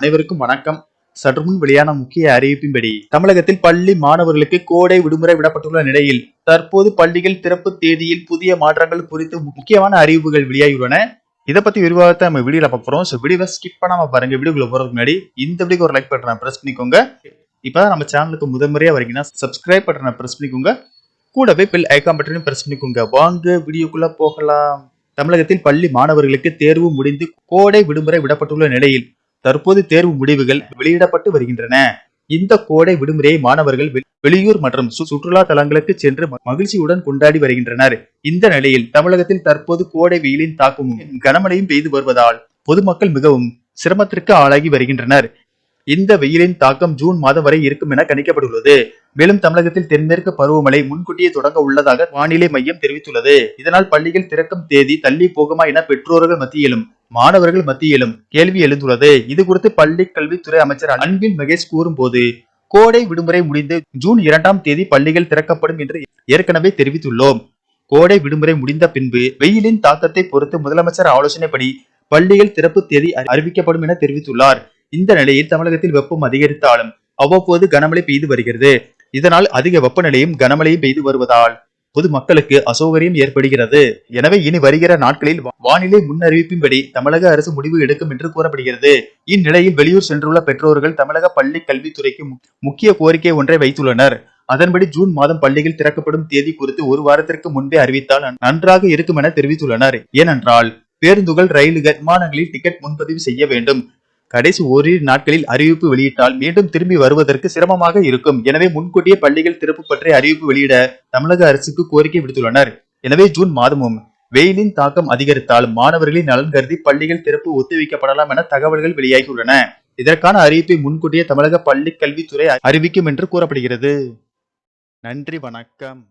அனைவருக்கும் வணக்கம். சற்று முன் வெளியான முக்கிய அறிவிப்பின்படி தமிழகத்தில் பள்ளி மாணவர்களுக்கு கோடை விடுமுறை விடப்பட்டுள்ள நிலையில் தற்போது பள்ளிகள் திறப்பு தேதியில் புதிய மாற்றங்கள் குறித்து முக்கியமான அறிவிப்புகள் வெளியாகியுள்ளன. இதை பத்தி விரிவாகத்தை நம்ம வீடியோல பார்க்க ஸோ வீடியோவை ஸ்கிப் பண்ணாம பாருங்க. வீடியோக்குள்ள போறதுக்கு முன்னாடி இந்த வீடியோக்கு ஒரு லைக் பட்டனை பிரஸ் பண்ணிக்கோங்க. இப்பதான் நம்ம சேனலுக்கு முதன்முறையா வரீங்கன்னா சப்ஸ்கிரைப் பட்டனை பிரஸ் பண்ணிக்கோங்க. கூடவே பில் ஐக்கான் பட்டனையும் பிரஸ் பண்ணிக்கோங்க. வாங்க வீடியோக்குள்ள போகலாம். தமிழகத்தில் பள்ளி மாணவர்களுக்கு தேர்வு முடிந்து கோடை விடுமுறை விடப்பட்டுள்ள நிலையில் தற்போது தேர்வு முடிவுகள் வெளியிடப்பட்டு வருகின்றன. இந்த கோடை விடுமுறையை மாணவர்கள் வெளியூர் மற்றும் சு- சுற்றுலா தலங்களுக்கு சென்று மகிழ்ச்சியுடன் கொண்டாடி வருகின்றனர். இந்த நிலையில் தமிழகத்தில் தற்போது கோடை வெயிலின் தாக்கமும் கனமழையும் பெய்து வருவதால் பொதுமக்கள் மிகவும் சிரமத்திற்கு ஆளாகி வருகின்றனர். இந்த வெயிலின் தாக்கம் ஜூன் மாதம் வரை இருக்கும் என கணிக்கப்பட்டுள்ளது. மேலும் தமிழகத்தில் தென்மேற்கு பருவமழை முன்கூட்டியே தொடங்க உள்ளதாக வானிலை மையம் தெரிவித்துள்ளது. இதனால் பள்ளிகள் திறக்கும் தேதி தள்ளி போகுமா என பெற்றோர்கள் மத்தியிலும் மாணவர்கள் மத்தியிலும் கேள்வி எழுந்துள்ளது. இது குறித்து பள்ளி கல்வித்துறை அமைச்சர் அன்பில் மகேஷ் கூறும்போது கோடை விடுமுறை முடிந்து ஜூன் இரண்டாம் தேதி பள்ளிகள் திறக்கப்படும் என்று ஏற்கனவே தெரிவித்துள்ளோம். கோடை விடுமுறை முடிந்த பின்பு வெயிலின் தாக்கத்தை பொறுத்து முதலமைச்சர் ஆலோசனைப்படி பள்ளிகள் திறப்பு தேதி அறிவிக்கப்படும் என தெரிவித்துள்ளார். இந்த நிலையில் தமிழகத்தில் வெப்பம் அதிகரித்தாலும் அவ்வப்போது கனமழை பெய்து வருகிறது. இதனால் அதிக வெப்பநிலையும் கனமழையும் பெய்து வருவதால் பொதுமக்களுக்கு அசௌகரியம் ஏற்படுகிறது. எனவே இனி வருகிற நாட்களில் வானிலை முன்னறிவிப்பின்படி தமிழக அரசு முடிவு எடுக்கும் என்று கூறப்படுகிறது. இந்நிலையில் வெளியூர் சென்றுள்ள பெற்றோர்கள் தமிழக பள்ளி கல்வித்துறைக்கு முக்கிய கோரிக்கை ஒன்றை வைத்துள்ளனர். அதன்படி ஜூன் மாதம் பள்ளிகள் திறக்கப்படும் தேதி குறித்து ஒரு வாரத்திற்கு முன்பே அறிவித்தால் நன்றாக இருக்கும் என தெரிவித்துள்ளனர். ஏனென்றால் பேருந்துகள் ரயில்கள் விமானங்களில் டிக்கெட் முன்பதிவு செய்ய வேண்டும். கடைசி ஓரிரு நாட்களில் அறிவிப்பு வெளியிட்டால் மீண்டும் திரும்பி வருவதற்கு சிரமமாக இருக்கும். எனவே முன்கூட்டியே பள்ளிகள் திறப்பு பற்றி அறிவிப்பு வெளியிட தமிழக அரசுக்கு கோரிக்கை விடுத்துள்ளனர். எனவே ஜூன் மாதமும் வெயிலின் தாக்கம் அதிகரித்தால் மாணவர்களின் நலன் கருதி பள்ளிகள் திறப்பு ஒத்திவைக்கப்படலாம் என தகவல்கள் வெளியாகியுள்ளன. இதற்கான அறிவிப்பை முன்கூட்டியே தமிழக பள்ளி கல்வித்துறை அறிவிக்கும் என்று கூறப்படுகிறது. நன்றி வணக்கம்.